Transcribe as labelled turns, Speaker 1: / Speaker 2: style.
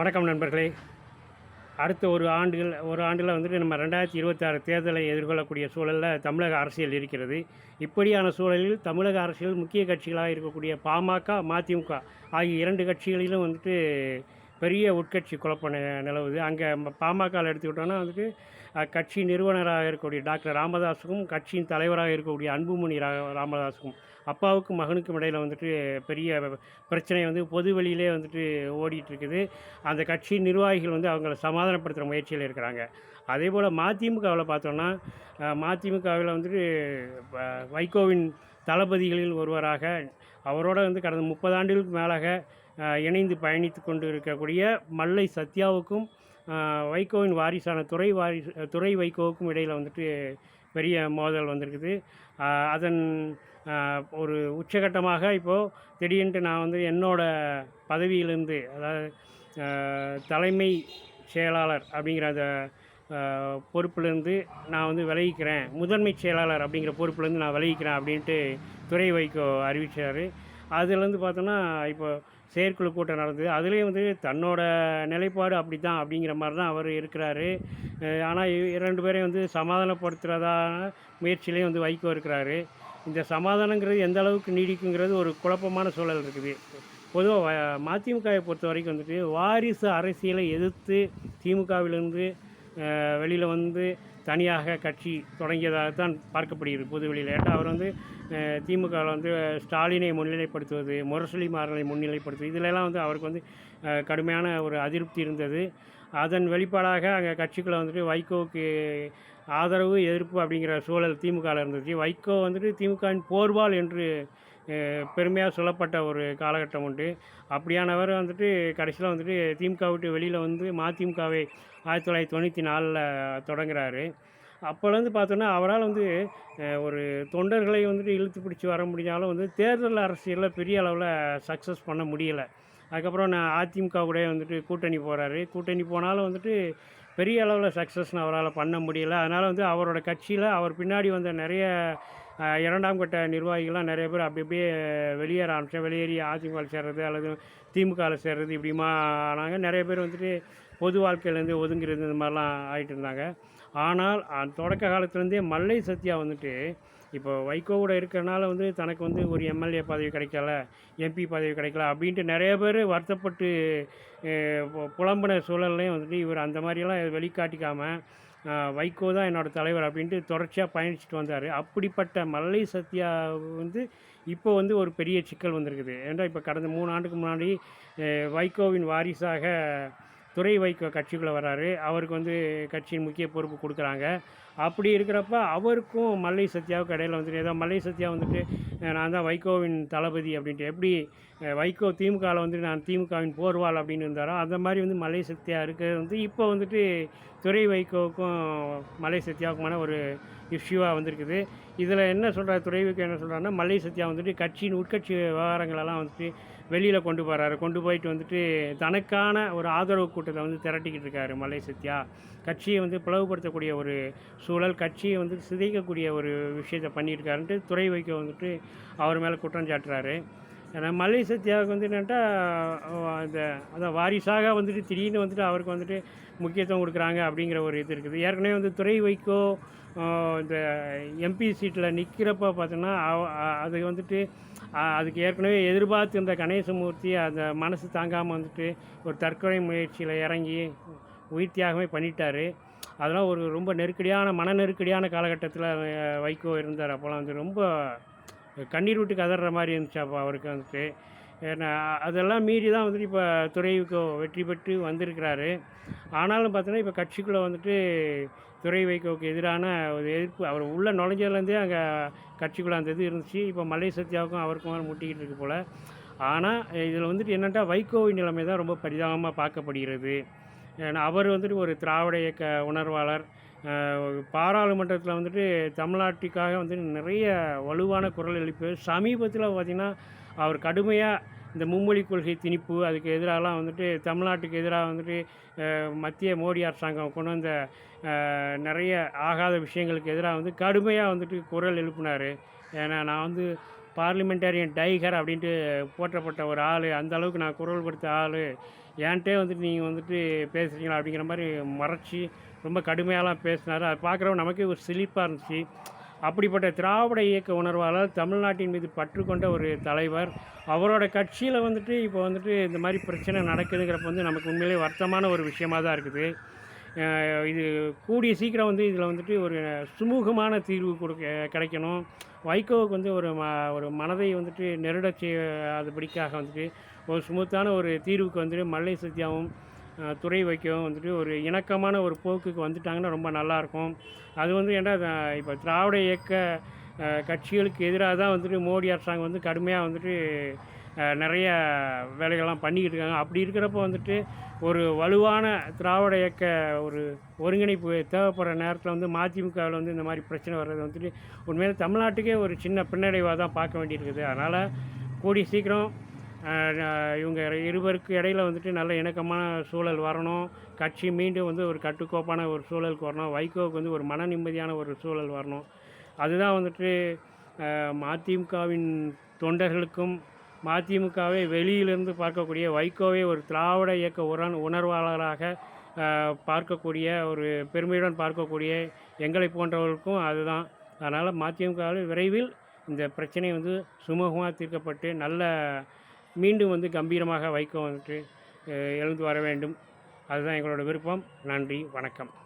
Speaker 1: வணக்கம் நண்பர்களே. அடுத்த ஒரு ஆண்டுகள் ஒரு ஆண்டில் வந்துட்டு நம்ம ரெண்டாயிரத்தி இருபத்தாறு தேர்தலை எதிர்கொள்ளக்கூடிய சூழலில் தமிழக அரசியல் இருக்கிறது. இப்படியான சூழலில் தமிழக அரசியல் முக்கிய கட்சிகளாக இருக்கக்கூடிய பாமக மதிமுக ஆகிய இரண்டு கட்சிகளிலும் வந்துட்டு பெரிய உட்கட்சி குழப்பம் நிலவுது. அங்கே பாமகவில் எடுத்துக்கிட்டோன்னா அதுக்கு கட்சி நிறுவனராக இருக்கக்கூடிய டாக்டர் ராமதாஸுக்கும் கட்சியின் தலைவராக இருக்கக்கூடிய அன்புமணி ரா ராமதாஸுக்கும் அப்பாவுக்கும் மகனுக்கும் இடையில் வந்துட்டு பெரிய பிரச்சனை வந்து பொது வெளியிலே வந்துட்டு ஓடிட்டு இருக்குது அந்த கட்சி நிர்வாகிகள் வந்து அவங்கள சமாதானப்படுத்துகிற முயற்சியில் இருக்கிறாங்க. அதே போல் மதிமுகவில் பார்த்தோன்னா மதிமுகவில் வந்துட்டு வ- வைகோவின் தளபதிகளில் ஒருவராக அவரோட வந்து கடந்த முப்பது ஆண்டுகளுக்கு மேலாக இணைந்து பயணித்து கொண்டு இருக்கக்கூடிய மல்லை சத்யாவுக்கும் வைகோவின் வாரிசான துறை வாரிசு துறை வைகோவுக்கும் இடையில் வந்துட்டு பெரிய மோதல் வந்திருக்குது. அதன் ஒரு உச்சகட்டமாக இப்போது திடீர்னுட்டு நான் வந்து என்னோட பதவியிலிருந்து அதாவது தலைமை செயலாளர் அப்படிங்கிற அந்த பொறுப்பிலேருந்து நான் வந்து விலகிக்கிறேன். முதன்மை செயலாளர் அப்படிங்கிற பொறுப்பிலேருந்து நான் விலகிக்கிறேன் அப்படின்ட்டு துறை வைகோ அறிவிச்சார். அதுலேருந்து பார்த்தோன்னா இப்போ செயற்குழு கூட்டம் நடந்தது. அதுலேயும் வந்து தன்னோட நிலைப்பாடு அப்படி தான் அப்படிங்கிற மாதிரி தான் அவர் இருக்கிறாரு. ஆனால் இரண்டு பேரையும் வந்து சமாதானப்படுத்துகிறதான முயற்சியிலையும் வந்து வைகோ இருக்கிறாரு. இந்த சமாதானங்கிறது எந்த அளவுக்கு நீடிக்குங்கிறது ஒரு குழப்பமான சூழல் இருக்குது. பொதுவாக மதிமுகவை பொறுத்த வரைக்கும் வந்துட்டு வாரிசு அரசியலை எதிர்த்து திமுகவிலிருந்து வெளியில் வந்து தனியாக கட்சி தொடங்கியதாகத்தான் பார்க்கப்படுகிறது புதுவெளியில். ஏன்னா அவர் வந்து திமுகவில் வந்து ஸ்டாலினை முன்னிலைப்படுத்துவது முரசொலிமாறனை முன்னிலைப்படுத்துவது இதிலெல்லாம் வந்து அவருக்கு வந்து கடுமையான ஒரு அதிருப்தி இருந்தது. அதன் வெளிப்பாடாக அங்கே கட்சிக்குள்ளே வந்துட்டு வைகோவுக்கு ஆதரவு எதிர்ப்பு அப்படிங்கிற சூழல் திமுகவில் இருந்துச்சு. வைகோ வந்துட்டு திமுகவின் போர்வால் என்று பெருமையாக சொல்லப்பட்ட ஒரு காலகட்டம் உண்டு. அப்படியானவர் வந்துட்டு கடைசியில் வந்துட்டு திமுக விட்டு வெளியில் வந்து மதிமுகவை ஆயிரத்தி தொள்ளாயிரத்தி தொண்ணூற்றி நாலில் தொடங்குறாரு. அப்போலேருந்து பார்த்தோன்னா அவரால் வந்து ஒரு தொண்டர்களை வந்துட்டு இழுத்து பிடிச்சி வர முடிஞ்சாலும் வந்து தேர்தல் அரசியலில் பெரிய அளவில் சக்ஸஸ் பண்ண முடியலை. அதுக்கப்புறம் நான் அதிமுக கூட வந்துட்டு கூட்டணி போகிறாரு கூட்டணி போனாலும் வந்துட்டு பெரிய அளவில் சக்ஸஸ் அவரால் பண்ண முடியல. அதனால் வந்து அவரோட கட்சியில் அவர் பின்னாடி வந்த நிறைய இரண்டாம் கட்ட நிர்வாகிகள்லாம் நிறைய பேர் அப்படி அப்படியே வெளியேற ஆரம்பித்தேன் வெளியேறி அதிமுகவில் சேர்றது அல்லது திமுகவில் சேர்றது இப்படிமா ஆனாங்க. நிறைய பேர் வந்துட்டு பொது வாழ்க்கையிலேருந்து ஒதுங்கிறது இந்த மாதிரிலாம் ஆகிட்டு இருந்தாங்க. ஆனால் அந்த தொடக்க காலத்துலேருந்தே மல்லை சத்யா வந்துட்டு இப்போ வைகோவோட இருக்கிறனால வந்து தனக்கு வந்து ஒரு எம்எல்ஏ பதவி கிடைக்கல எம்பி பதவி கிடைக்கல அப்படின்ட்டு நிறைய பேர் வருத்தப்பட்டு புலம்பின சூழல்லையும் வந்துட்டு இவர் அந்த மாதிரியெல்லாம் வெளிக்காட்டிக்காமல் வைகோ தான் என்னோடய தலைவர் அப்படின்ட்டு தொடர்ச்சியாக பயணிச்சுட்டு வந்தார். அப்படிப்பட்ட மல்லை சத்யா வந்து இப்போ வந்து ஒரு பெரிய சிக்கல் வந்திருக்குது. ஏன்னா இப்போ கடந்த மூணு ஆண்டுக்கு முன்னாடி வைகோவின் வாரிசாக துறை வைகோ கட்சிக்குள்ளே வராரு. அவருக்கு வந்து கட்சியின் முக்கிய பொறுப்பு கொடுக்குறாங்க. அப்படி இருக்கிறப்ப அவருக்கும் மல்லை சத்யாவுக்கு இடையில் வந்துட்டு ஏதோ மல்லை சத்யா வந்துட்டு நான் தான் வைகோவின் தளபதி அப்படின்ட்டு எப்படி வைகோ திமுகவில் வந்து நான் திமுகவின் போர்வால் அப்படின்னு இருந்தாரோ? அந்த மாதிரி வந்து மலை சக்தியாக இருக்கிறது வந்து இப்போ வந்துட்டு துறை வைகோவுக்கும் மலை சக்தியாவுக்குமான ஒரு இஷ்யூவாக வந்திருக்குது. இதில் என்ன சொல்கிறார் துறை வைகோ என்ன சொல்கிறாருன்னா மலை சத்யா வந்துட்டு கட்சியின் உட்கட்சி விவகாரங்களெல்லாம் வந்துட்டு வெளியில் கொண்டு போகிறாரு கொண்டு போயிட்டு வந்துட்டு தனக்கான ஒரு ஆதரவு கூட்டத்தை வந்து திரட்டிக்கிட்டு இருக்காரு மலை சத்யா கட்சியை வந்து பிளவுபடுத்தக்கூடிய ஒரு சூழல் கட்சியை வந்து சிதைக்கக்கூடிய ஒரு விஷயத்தை பண்ணியிருக்காருன்ட்டு துறை வைக்க வந்துட்டு அவர் மேலே குற்றம் சாட்டுறாரு. ஏன்னா மல்லை சத்யாவுக்கு வந்து என்னட்டா அந்த அதான் வாரிசாக வந்துட்டு திடீர்னு வந்துட்டு அவருக்கு வந்துட்டு முக்கியத்துவம் கொடுக்குறாங்க அப்படிங்கிற ஒரு இது இருக்குது. ஏற்கனவே வந்து துறை வைக்கோ இந்த எம்பி சீட்டில் நிற்கிறப்ப பார்த்தோன்னா அது வந்துட்டு அதுக்கு ஏற்கனவே எதிர்பார்த்து இருந்த கணேசமூர்த்தி அந்த மனசு தாங்காமல் வந்துட்டு ஒரு தற்கொலை முயற்சியில் இறங்கி உயிர் தியாகமே பண்ணிட்டார். அதெல்லாம் ஒரு ரொம்ப நெருக்கடியான மன நெருக்கடியான காலகட்டத்தில் வைகோ இருந்தார். அப்போலாம் வந்து ரொம்ப கண்ணீர் விட்டு கதற மாதிரி இருந்துச்சு அப்போ அவருக்கு வந்துட்டு. ஏன்னா அதெல்லாம் மீறி தான் வந்துட்டு இப்போ துறைவுக்கு வெற்றி பெற்று வந்திருக்கிறாரு. ஆனாலும் பார்த்தோன்னா இப்போ கட்சிக்குள்ளே வந்துட்டு துறை வைகோவுக்கு எதிரான ஒரு எதிர்ப்பு அவர் உள்ளே நுழைஞ்சதுலேருந்தே அங்கே கட்சிக்குள்ளே அந்த இது இருந்துச்சு. இப்போ மலை சத்யாவுக்கும் அவருக்கும் முட்டிக்கிட்டு இருக்கு போல். ஆனால் இதில் வந்துட்டு என்னென்னா வைகோவின் நிலைமை தான் ரொம்ப பரிதாபமாக பார்க்கப்படுகிறது. ஏன்னா அவர் வந்துட்டு ஒரு திராவிட இயக்க உணர்வாளர். பாராளுமன்றத்தில் வந்துட்டு தமிழ்நாட்டுக்காக வந்துட்டு நிறைய வலுவான குரல் எழுப்பு. சமீபத்தில் பார்த்திங்கன்னா அவர் கடுமையாக இந்த மும்மொழி கொள்கை திணிப்பு அதுக்கு எதிராலாம் வந்துட்டு தமிழ்நாட்டுக்கு எதிராக வந்துட்டு மத்திய மோடி அரசாங்கம் கொண்டு வந்த நிறைய ஆகாத விஷயங்களுக்கு எதிராக வந்து கடுமையாக வந்துட்டு குரல் எழுப்பினார். ஏன்னா நான் வந்து பார்லிமெண்டேரியன் டைகர் அப்படின்ட்டு போற்றப்பட்ட ஒரு ஆள். அந்த அளவுக்கு நான் குரல் கொடுத்த ஆள். ஏன்ட்டே வந்துட்டு நீங்கள் வந்துட்டு பேசுகிறீங்களா அப்படிங்கிற மாதிரி மறைச்சி ரொம்ப கடுமையாலாம் பேசினார். அதை பார்க்குறவங்க நமக்கே ஒரு சிலிப்பாக இருந்துச்சு. அப்படிப்பட்ட திராவிட இயக்க உணர்வாளர் தமிழ்நாட்டின் மீது பற்று கொண்ட ஒரு தலைவர். அவரோட கட்சியில் வந்துட்டு இப்போ வந்துட்டு இந்த மாதிரி பிரச்சனை நடக்குதுங்கிறப்ப வந்து நமக்கு உண்மையிலே வருத்தமான ஒரு விஷயமா தான் இருக்குது. இது கூடிய சீக்கிரம் வந்து இதில் வந்துட்டு ஒரு சுமூகமான தீர்வு கொடுக்க கிடைக்கணும். வைகோவுக்கு வந்து ஒரு ம ஒரு மனதை வந்துட்டு நெருடச் செய்யாதபடிக்காக வந்துட்டு ஒரு ஸ்மூத்தான ஒரு தீர்வுக்கு வந்துட்டு மல்லை சத்யாவும் துறை வைக்கவும் வந்துட்டு ஒரு இணக்கமான ஒரு போக்குக்கு வந்துட்டாங்கன்னா ரொம்ப நல்லாயிருக்கும். அது வந்து ஏன்னா இப்போ திராவிட இயக்க கட்சிகளுக்கு எதிராக தான் வந்துட்டு மோடி அரசாங்கம் வந்து கடுமையாக வந்துட்டு நிறைய வேலைகள்லாம் பண்ணிக்கிட்டு இருக்காங்க. அப்படி இருக்கிறப்ப வந்துட்டு ஒரு வலுவான திராவிட இயக்க ஒரு ஒருங்கிணைப்பு தேவைப்படுற நேரத்தில் வந்து மதிமுகவில் வந்து இந்த மாதிரி பிரச்சனை வர்றது வந்துட்டு உண்மையிலே தமிழ்நாட்டுக்கே ஒரு சின்ன பின்னடைவாக தான் பார்க்க வேண்டியிருக்குது. அதனால் கூடிய சீக்கிரம் இவங்க இருவருக்கு இடையில வந்துட்டு நல்ல இணக்கமான சூழல் வரணும். கட்சி மீண்டும் வந்து ஒரு கட்டுக்கோப்பான ஒரு சூழலுக்கு வரணும். வைகோவுக்கு வந்து ஒரு மன நிம்மதியான ஒரு சூழல் வரணும். அதுதான் வந்துட்டு மதிமுகவின் தொண்டர்களுக்கும் மதிமுகவை வெளியிலிருந்து பார்க்கக்கூடிய வைகோவை ஒரு திராவிட இயக்க உரண் உணர்வாளராக பார்க்கக்கூடிய ஒரு பெருமையுடன் பார்க்கக்கூடிய எங்களை போன்றவர்களுக்கும் அதுதான். அதனால் மதிமுகவில் விரைவில் இந்த பிரச்சனை வந்து சுமூகமாக தீர்க்கப்பட்டு நல்ல மீண்டும் வந்து கம்பீரமாக வைகோ வந்துட்டு எழுந்து வர வேண்டும். அதுதான் எங்களோட விருப்பம். நன்றி வணக்கம்.